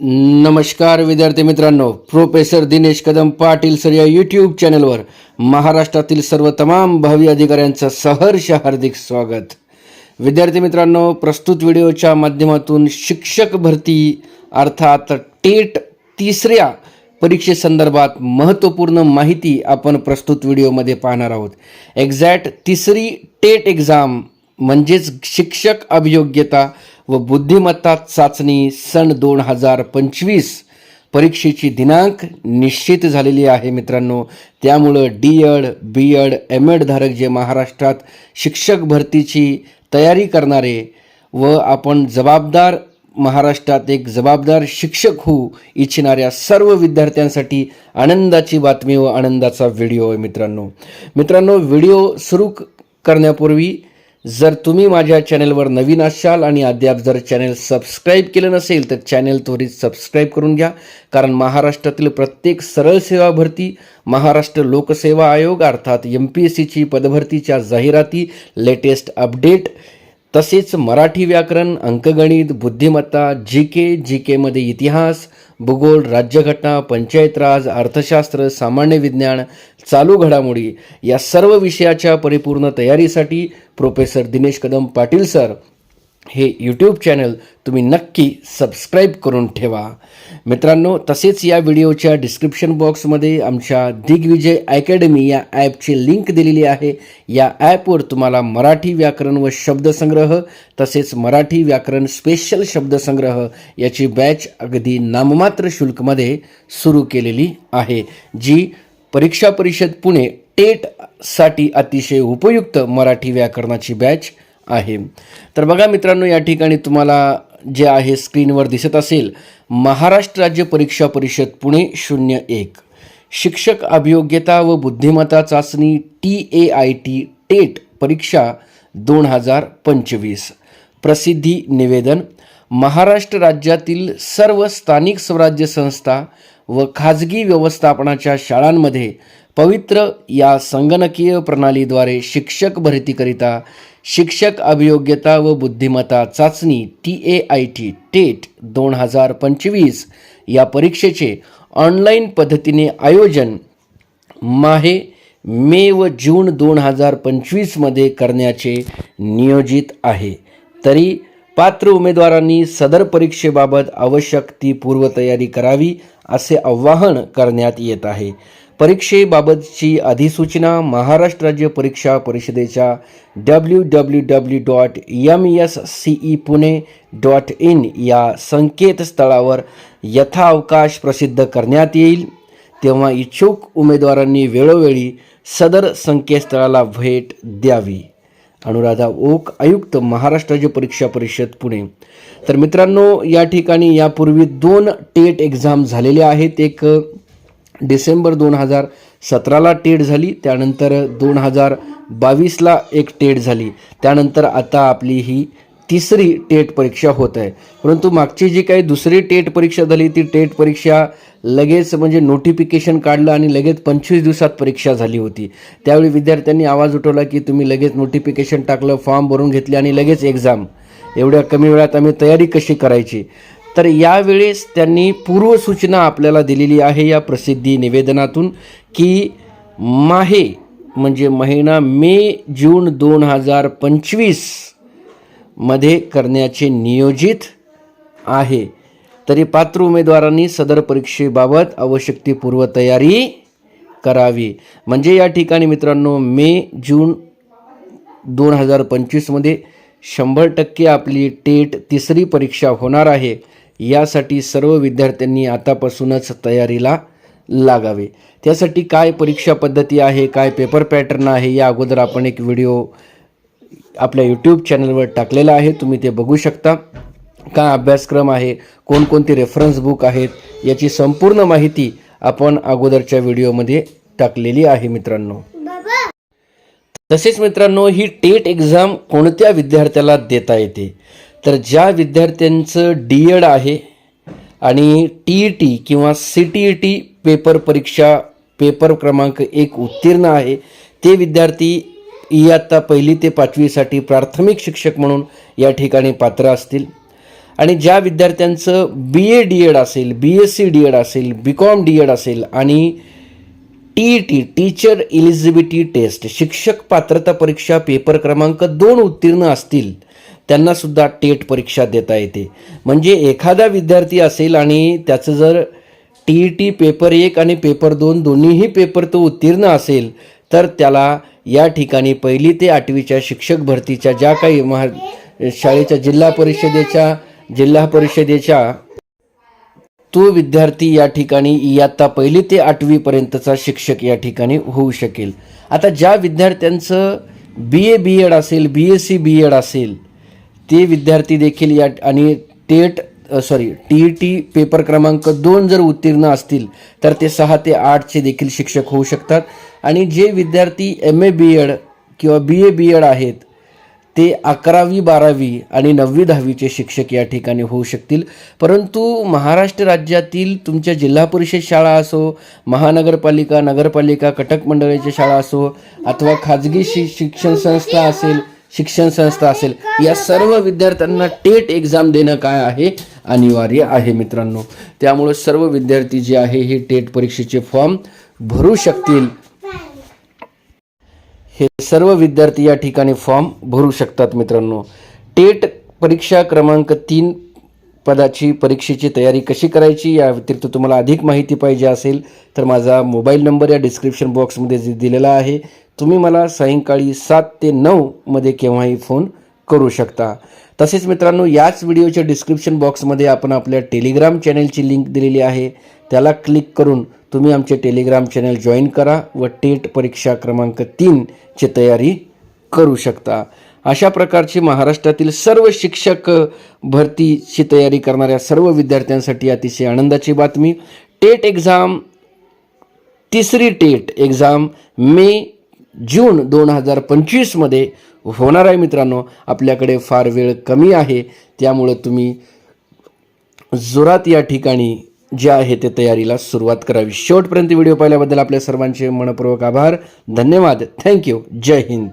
नमस्कार विद्यार्थी मित्रांनो. प्रोफेसर दिनेश कदम पाटील सर या यूट्यूब चॅनलवर महाराष्ट्रातील सर्व तमाम भावी अधिकाऱ्यांचं सहर्ष हार्दिक स्वागत. विद्यार्थी मित्रांनो प्रस्तुत व्हिडिओच्या माध्यमातून शिक्षक भरती अर्थात टेट तिसऱ्या परीक्षेसंदर्भात महत्त्वपूर्ण माहिती आपण प्रस्तुत व्हिडिओमध्ये पाहणार आहोत. एक्झॅक्ट तिसरी टेट एक्झाम म्हणजेच शिक्षक अभियोग्यता व बुद्धिमत्ता चाचणी सन दोन हजार पंचवीस परीक्षेची दिनांक निश्चित झालेली आहे मित्रांनो. त्यामुळं D Ed B Ed M Ed धारक जे महाराष्ट्रात शिक्षक भरतीची तयारी करणारे व आपण जबाबदार महाराष्ट्रात एक जबाबदार शिक्षक होऊ इच्छिणाऱ्या सर्व विद्यार्थ्यांसाठी आनंदाची बातमी व आनंदाचा व्हिडिओ आहे मित्रांनो. मित्रांनो व्हिडिओ सुरू करण्यापूर्वी जर तुम्ही माझ्या चॅनेलवर नवीन असाल आणि अद्याप जर चॅनेल सबस्क्राईब केलं नसेल तर चॅनेल त्वरित सबस्क्राईब करून घ्या. कारण महाराष्ट्रातील प्रत्येक सरळ सेवा भरती महाराष्ट्र लोकसेवा आयोग अर्थात एम पी एस सीची पदभरतीच्या जाहिराती लेटेस्ट अपडेट तसेच मराठी व्याकरण अंकगणित बुद्धिमत्ता जी के जी केमध्ये इतिहास भूगोल राज्यघटना पंचायत राज अर्थशास्त्र सामान्य विज्ञान चालू घडामोडी या सर्व विषयाच्या परिपूर्ण तयारीसाठी प्रोफेसर दिनेश कदम पाटील सर हे यूट्यूब चॅनल तुम्ही नक्की सबस्क्राईब करून ठेवा. मित्रांनो तसेच या व्हिडिओच्या डिस्क्रिप्शन बॉक्समध्ये आमच्या दिग्विजय अकॅडमी या ॲपची लिंक दिलेली आहे. या ॲपवर तुम्हाला मराठी व्याकरण व शब्दसंग्रह तसेच मराठी व्याकरण स्पेशल शब्दसंग्रह याची बॅच अगदी नाममात्र शुल्कमध्ये सुरू केलेली आहे जी परीक्षा परिषद पुणे टेटसाठी अतिशय उपयुक्त मराठी व्याकरणाची बॅच आहे. तर बघा मित्रांनो या ठिकाणी तुम्हाला जे आहे स्क्रीनवर दिसत असेल महाराष्ट्र राज्य परीक्षा परिषद पुणे शून्य एक. शिक्षक अभियोग्यता व बुद्धिमत्ता चाचणी T A I T TET परीक्षा दोन हजार पंचवीस. प्रसिद्धी निवेदन महाराष्ट्र राज्यातील सर्व स्थानिक स्वराज्य संस्था व खाजगी व्यवस्थापनाच्या शाळांमध्ये पवित्र या संगणकीय प्रणालीद्वारे शिक्षक भरतीकरिता शिक्षक अभियोग्यता व बुद्धिमत्ता चाचणी T A I T TET दोन हजार पंचवीस या परीक्षेचे ऑनलाईन पद्धतीने आयोजन माहे मे व जून दोन हजार पंचवीसमध्ये करण्याचे नियोजित आहे. तरी पात्र उमेदवारांनी सदर परीक्षेबाबत आवश्यक ती पूर्वतयारी करावी असे आवाहन करण्यात येत आहे. परीक्षेबाबतची अधिसूचना महाराष्ट्र राज्य परीक्षा परिषदेच्या W W W dot M S C E Pune dot in या संकेतस्थळावर यथाअवकाश प्रसिद्ध करण्यात येईल. तेव्हा इच्छुक उमेदवारांनी वेळोवेळी सदर संकेतस्थळाला भेट द्यावी. अनुराधा ओक आयुक्त महाराष्ट्र राज्य परीक्षा परिषद पुणे. तर मित्रांनो या ठिकाणी यापूर्वी दोन टेट एक्झाम झालेल्या आहेत. एक डिसेंबर दोन हजार सतराला टेट झाली त्यानंतर दोन हजार बावीसला एक टेट झाली. त्यानंतर आता आपली ही तिसरी टेट परीक्षा होत आहे. परंतु मागची जी काही दुसरी टेट परीक्षा झाली ती टेट परीक्षा लगेच म्हणजे नोटिफिकेशन काढलं आणि लगेच पंचवीस दिवसात परीक्षा झाली होती. त्यावेळी विद्यार्थ्यांनी आवाज उठवला की तुम्ही लगेच नोटिफिकेशन टाकलं फॉर्म भरून घेतले आणि लगेच एक्झाम एवढ्या कमी वेळात आम्ही तयारी कशी करायची? तर यावेळेस त्यांनी पूर्वसूचना आपल्याला दिलेली आहे या प्रसिद्धी निवेदनातून की माहे म्हणजे महिना मे जून दोन हजार पंचवीस मध्ये करण्याचे नियोजित आहे. तरी पात्र उमेदवारांनी सदर परीक्षेबाबत आवश्यक ती पूर्वतयारी करावी. म्हणजे या ठिकाणी मित्रांनो मे जून दोन हजार पंचवीसमध्ये शंभर टक्के आपली टेट तिसरी परीक्षा होणार आहे. यासाठी सर्व विद्यार्थ्यांनी आतापासूनच तयारीला लागावे. त्यासाठी काय परीक्षा पद्धती आहे काय पेपर पॅटर्न आहे या अगोदर आपण एक व्हिडिओ आपल्या यूट्यूब चॅनलवर टाकलेला आहे. तुम्ही ते बघू शकता. काय अभ्यासक्रम आहे? कोणकोणते रेफरन्स बुक आहेत? याची संपूर्ण माहिती आपण अगोदरच्या व्हिडिओमध्ये टाकलेली आहे मित्रांनो. तसेच मित्रांनो ही टेट एक्झाम कोणत्या विद्यार्थ्याला देता येते? तर ज्या विद्यार्थ्यांचं डी एड आहे आणि टी ई टी किंवा C T E T paper परीक्षा पेपर क्रमांक एक उत्तीर्ण आहे ते विद्यार्थी इयत्ता पहिली ते पाचवीसाठी प्राथमिक शिक्षक म्हणून या ठिकाणी पात्र असतील. आणि ज्या विद्यार्थ्यांचं बी ए डी एड असेल B S C D Ed असेल बी कॉम डी एड असेल आणि T E T teacher eligibility test शिक्षक पात्रता परीक्षा पेपर क्रमांक दोन उत्तीर्ण असतील त्यांनासुद्धा टेट परीक्षा देता येते. म्हणजे एखादा विद्यार्थी असेल आणि त्याचं जर टी ई टी पेपर एक आणि पेपर दोन दोन्हीही पेपर तो उत्तीर्ण असेल तर त्याला या ठिकाणी पहिली ते आठवीच्या शिक्षक भरतीच्या ज्या काही महा शाळेच्या जिल्हा परिषदेच्या जिल्हा परिषदेच्या तो विद्यार्थी या ठिकाणी इयत्ता पहिली ते आठवीपर्यंतचा शिक्षक या ठिकाणी होऊ शकेल. आता ज्या विद्यार्थ्यांचं बी ए बी एड असेल B S C B Ed असेल ते विद्यार्थी देखील या आणि TET sorry T E T paper क्रमांक दोन जर उत्तीर्ण असतील तर ते सहा ते आठचे देखील शिक्षक होऊ शकतात. आणि जे विद्यार्थी एम ए बी एड किंवा बी ए बी एड आहेत ते अकरावी बारावी आणि नववी दहावीचे शिक्षक या ठिकाणी होऊ शकतील. परंतु महाराष्ट्र राज्यातील तुमच्या जिल्हा परिषद शाळा असो महानगरपालिका नगरपालिका कटक मंडळीच्या शाळा असो अथवा खाजगी शि शिक्षण संस्था असेल शिक्षण संस्था असेल या सर्व विद्यार्थ्यांना टेट एक्झाम देणं काय आहे? अनिवार्य आहे मित्रांनो. त्यामुळं सर्व विद्यार्थी जे आहे हे टेट परीक्षेचे फॉर्म भरू शकतील. हे सर्व विद्यार्थी या ठिकाणी फॉर्म भरू शकतात मित्रांनो. टेट परीक्षा क्रमांक तीन पदाची परीक्षेची तयारी कशी करायची या व्यतिरिक्त तुम्हाला अधिक माहिती पाहिजे असेल तर माझा मोबाईल नंबर या डिस्क्रिप्शन बॉक्समध्ये दिलेला आहे. तुम्ही मला सायंकाळी सात ते नऊमध्ये केव्हाही फोन करू शकता. तसेच मित्रांनो याच व्हिडिओच्या डिस्क्रिप्शन बॉक्समध्ये आपण आपल्या टेलिग्राम चॅनेलची लिंक दिलेली आहे. त्याला क्लिक करून तुम्ही आमचे टेलिग्राम चॅनल जॉईन करा व टेट परीक्षा क्रमांक तीनची तयारी करू शकता. अशा प्रकारची महाराष्ट्रातील सर्व शिक्षक भरतीची तयारी करणाऱ्या सर्व विद्यार्थ्यांसाठी अतिशय आनंदाची बातमी. टेट एक्झाम तिसरी टेट एक्झाम मे जून दोन हजार पंचवीसमध्ये होणार आहे मित्रांनो. आपल्याकडे फार वेळ कमी आहे त्यामुळं तुम्ही जोरात या ठिकाणी जे आहे ते तयारीला सुरुवात करावी. शेवटपर्यंत व्हिडिओ पाहिल्याबद्दल आपल्या सर्वांचे मनपूर्वक आभार. धन्यवाद. थँक्यू जय हिंद.